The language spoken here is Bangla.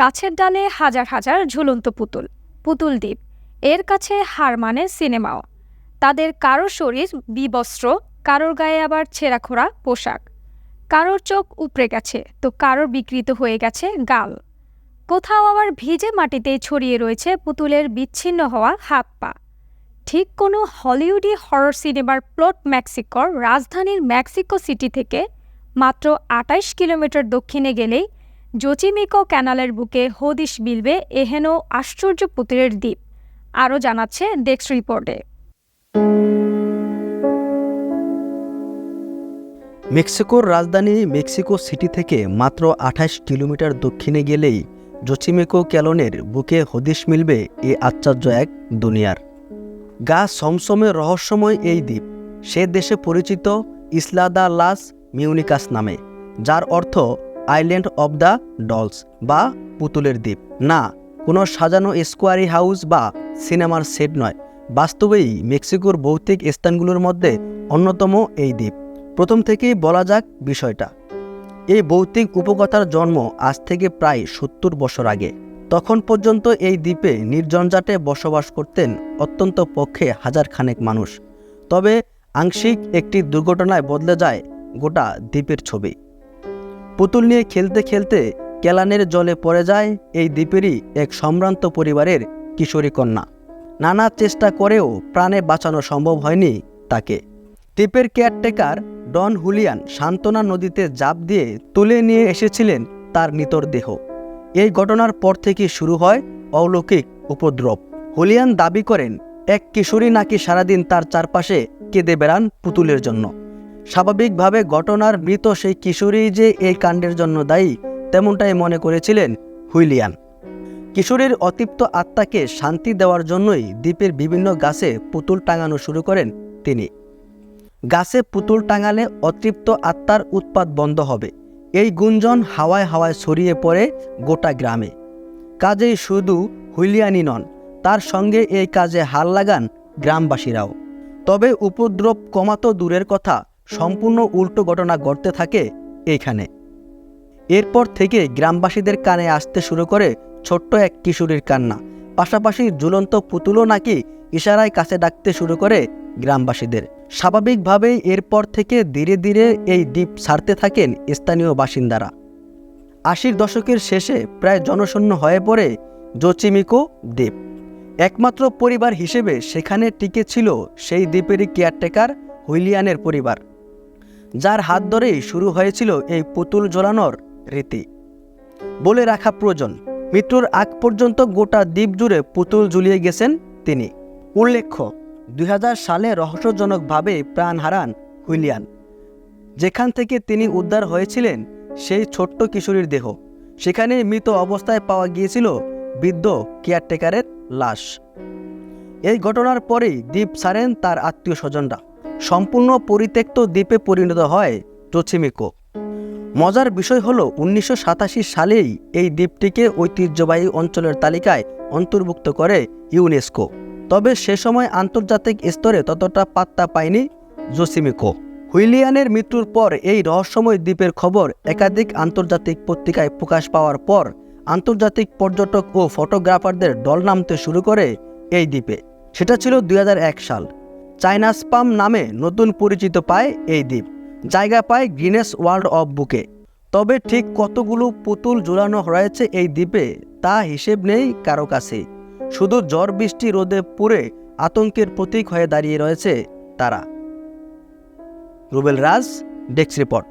গাছের ডালে হাজার হাজার ঝুলন্ত পুতুল পুতুল দ্বীপ। এর কাছে হার মানে সিনেমাও। তাদের কারও শরীর বিবস্ত্র, কারোর গায়ে আবার ছেঁড়াখোড়া পোশাক। কারোর চোখ উপড়ে গেছে, তো কারোর বিকৃত হয়ে গেছে গাল। কোথাও আবার ভিজে মাটিতে ছড়িয়ে রয়েছে পুতুলের বিচ্ছিন্ন হওয়া হাত পা। ঠিক কোনো হলিউডি হরর সিনেমার প্লট মেক্সিকোর রাজধানীর মেক্সিকো সিটি থেকে মাত্র আটাইশ কিলোমিটার দক্ষিণে গেলেই জোচিমিকো ক্যানালের বুকে হদিশ বিলবে এহেন আশ্চর্য পুতুলের দ্বীপ, আরও জানাচ্ছে ডেক্স রিপোর্টে। মেক্সিকোর রাজধানী মেক্সিকো সিটি থেকে মাত্র আঠাশ কিলোমিটার দক্ষিণে গেলেই জোচিমেকো ক্যালনের বুকে হদিশ মিলবে এ আশ্চর্য এক দুনিয়ার। গা সমসমে রহস্যময় এই দ্বীপ, সে দেশে পরিচিত ইসলাদা লাস মিউনিকাস নামে, যার অর্থ আইল্যান্ড অব দ্য ডলস বা পুতুলের দ্বীপ। না, কোনো সাজানো স্কোয়ারি হাউস বা সিনেমার সেট নয়। বাস্তবেই মেক্সিকোর ভৌতিক স্থানগুলোর মধ্যে অন্যতম এই দ্বীপ। প্রথম থেকেই বলা যাক বিষয়টা। এই ভৌতিক উপকথার জন্ম আজ থেকে প্রায় সত্তর বছর আগে। তখন পর্যন্ত এই দ্বীপে নির্জনজাটে বসবাস করতেন অত্যন্ত পক্ষে হাজার খানেক মানুষ। তবে আংশিক একটি দুর্ঘটনায় বদলে যায় গোটা দ্বীপের ছবি। পুতুল নিয়ে খেলতে খেলতে কেলানের জলে পড়ে যায় এই দ্বীপেরই এক সম্ভ্রান্ত পরিবারের কিশোরী কন্যা। নানা চেষ্টা করেও প্রাণে বাঁচানো সম্ভব হয়নি তাকে। দ্বীপের কেয়ারটেকার ডন হুলিয়ান সান্ত্বনা নদীতে জাপ দিয়ে তুলে নিয়ে এসেছিলেন তার নিতর দেহ। এই ঘটনার পর থেকে শুরু হয় অলৌকিক উপদ্রব। হুলিয়ান দাবি করেন, এক কিশোরী নাকি সারাদিন তার চারপাশে কেঁদে বেড়ান পুতুলের জন্য। স্বাভাবিকভাবে ঘটনার মৃত সেই কিশোরী যে এই কাণ্ডের জন্য দায়ী, তেমনটাই মনে করেছিলেন হুইলিয়ান কিশোরীর অতৃপ্ত আত্মাকে শান্তি দেওয়ার জন্যই দ্বীপের বিভিন্ন গাছে পুতুল টাঙানো শুরু করেন তিনি। গাছে পুতুল টাঙালে অতৃপ্ত আত্মার উৎপাত বন্ধ হবে। এই গুঞ্জন হাওয়ায় হাওয়ায় ছড়িয়ে পড়ে গোটা গ্রামে। কাজেই শুধু হুইলিয়ানি নন, তার সঙ্গে এই কাজে হাল লাগান গ্রামবাসীরাও। তবে উপদ্রব কমাতো দূরের কথা সম্পূর্ণ উল্টো ঘটনা ঘটতে থাকে এইখানে এরপর থেকে গ্রামবাসীদের কানে আসতে শুরু করে ছোট্ট এক কিশোরীর কান্না, পাশাপাশি ঝুলন্ত পুতুলও নাকি ইশারায় কাছে ডাকতে শুরু করে গ্রামবাসীদের। স্বাভাবিকভাবেই এরপর থেকে ধীরে ধীরে এই দ্বীপ ছাড়তে থাকেন স্থানীয় বাসিন্দারা। আশির দশকের শেষে প্রায় জনশূন্য হয়ে পড়ে জোচিমিকো দ্বীপ। একমাত্র পরিবার হিসেবে সেখানে টিকে ছিল সেই দ্বীপেরই কেয়ারটেকার হুইলিয়ানের পরিবার। যার হাত ধরেই শুরু হয়েছিল এই পুতুল ঝোলানোর রীতি। বলে রাখা প্রয়োজন, মৃত্যুর আগ পর্যন্ত গোটা দ্বীপ জুড়ে পুতুল ঝুলিয়ে গেছেন তিনি। উল্লেখ্য, দুই হাজার সালে রহস্যজনকভাবে প্রাণ হারান হুইলিয়ান। যেখান থেকে তিনি উদ্ধার হয়েছিলেন সেই ছোট্ট কিশোরীর দেহ। সেখানে মৃত অবস্থায় পাওয়া গিয়েছিল বৃদ্ধ কেয়ারটেকারের লাশ। এই ঘটনার পরেই দ্বীপ ছাড়েন তার আত্মীয় স্বজনরা। সম্পূর্ণ পরিত্যক্ত দ্বীপে পরিণত হয় জোচিমিকো মজার বিষয় হল, উনিশশো সাতাশি সালেই এই দ্বীপটিকে ঐতিহ্যবাহী অঞ্চলের তালিকায় অন্তর্ভুক্ত করে ইউনেস্কো। তবে সে সময় আন্তর্জাতিক স্তরে ততটা পাত্তা পায়নি জোসিমিকো হুইলিয়ানের মৃত্যুর পর এই রহস্যময় দ্বীপের খবর একাধিক আন্তর্জাতিক পত্রিকায় প্রকাশ পাওয়ার পর আন্তর্জাতিক পর্যটক ও ফটোগ্রাফারদের দল নামতে শুরু করে এই দ্বীপে। সেটা ছিল দুই হাজার এক সাল। চাইনা স্পাম নামে নতুন পরিচিত পায় এই দ্বীপ। জায়গা পায় গ্রিনেস ওয়ার্ল্ড অফ বুকে। তবে ঠিক কতগুলো পুতুল ঝুলানো রয়েছে এই দ্বীপে, তা হিসেব নেই কারও কাছে। শুধু ঝড় বৃষ্টি রোদে পুড়ে আতঙ্কের প্রতীক হয়ে দাঁড়িয়ে রয়েছে তারা। Rubel Raj desk report.